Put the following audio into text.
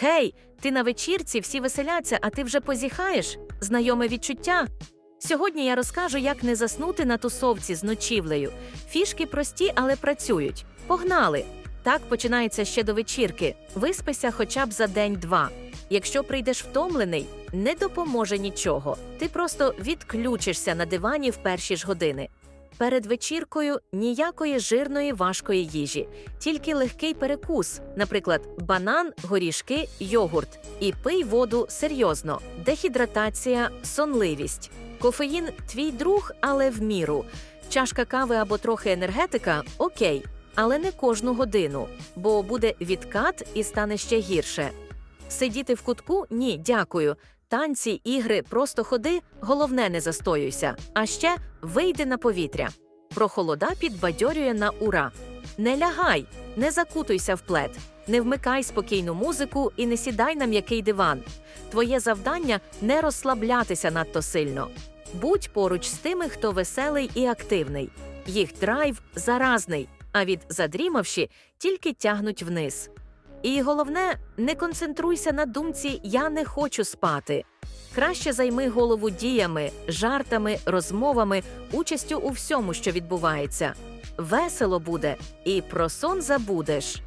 Хей, ти на вечірці, всі веселяться, а ти вже позіхаєш? Знайоме відчуття? Сьогодні я розкажу, як не заснути на тусовці з ночівлею. Фішки прості, але працюють. Погнали! Так починається ще до вечірки. Виспися хоча б за день-два. Якщо прийдеш втомлений, не допоможе нічого. Ти просто відключишся на дивані в перші ж години. Перед вечіркою ніякої жирної важкої їжі, тільки легкий перекус, наприклад, банан, горішки, йогурт. І пий воду серйозно. Дехідратація, сонливість. Кофеїн твій друг, але в міру. Чашка кави або трохи енергетика окей, але не кожну годину, бо буде відкат і стане ще гірше. Сидіти в кутку ні, дякую. Танці, ігри, просто ходи, головне не застоюйся. А ще вийди на повітря. Прохолода підбадьорює на ура. Не лягай, не закутуйся в плед, не вмикай спокійну музику і не сідай на м'який диван. Твоє завдання не розслаблятися надто сильно. Будь поруч з тими, хто веселий і активний. Їх драйв заразний, а від задрімавші тільки тягнуть вниз. І головне, не концентруйся на думці Я не хочу спати. Краще займи голову діями, жартами, розмовами, участю у всьому, що відбувається. Весело буде, і про сон забудеш.